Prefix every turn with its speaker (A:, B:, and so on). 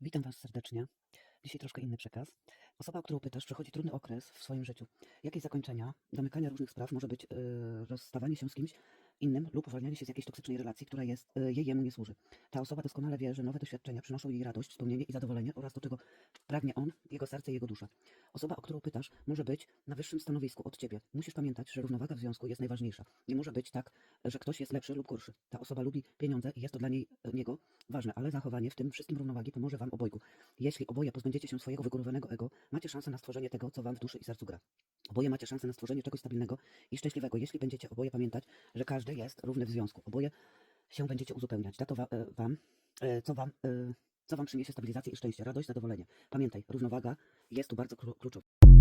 A: Witam Was serdecznie. Dzisiaj troszkę inny przekaz. Osoba, o którą pytasz, przechodzi trudny okres w swoim życiu. Jakieś zakończenia, domykania różnych spraw może być yy, rozstawanie się z kimś innym lub uwalnianie się z jakiejś toksycznej relacji, która jest, yy, jej jemu nie służy. Ta osoba doskonale wie, że nowe doświadczenia przynoszą jej radość, spełnienie i zadowolenie oraz to, czego pragnie on, jego serce i jego dusza. Osoba, o którą pytasz, może być na wyższym stanowisku od ciebie. Musisz pamiętać, że równowaga w związku jest najważniejsza. Nie może być tak, że ktoś jest lepszy lub gorszy. Ta osoba lubi pieniądze i jest to dla niej, niego ważne, ale zachowanie w tym wszystkim równowagi pomoże wam obojgu. Jeśli oboje pozbędziecie się swojego wygórowanego ego, macie szansę na stworzenie tego, co wam w duszy i sercu gra. Oboje macie szansę na stworzenie czegoś stabilnego i szczęśliwego, jeśli będziecie oboje pamiętać, że każdy jest równy w związku. Oboje się będziecie uzupełniać. Da to wa- e, wam, e, co wam, e, co wam przyniesie stabilizację i szczęście, radość, zadowolenie. Pamiętaj, równowaga jest tu bardzo klu- kluczowa.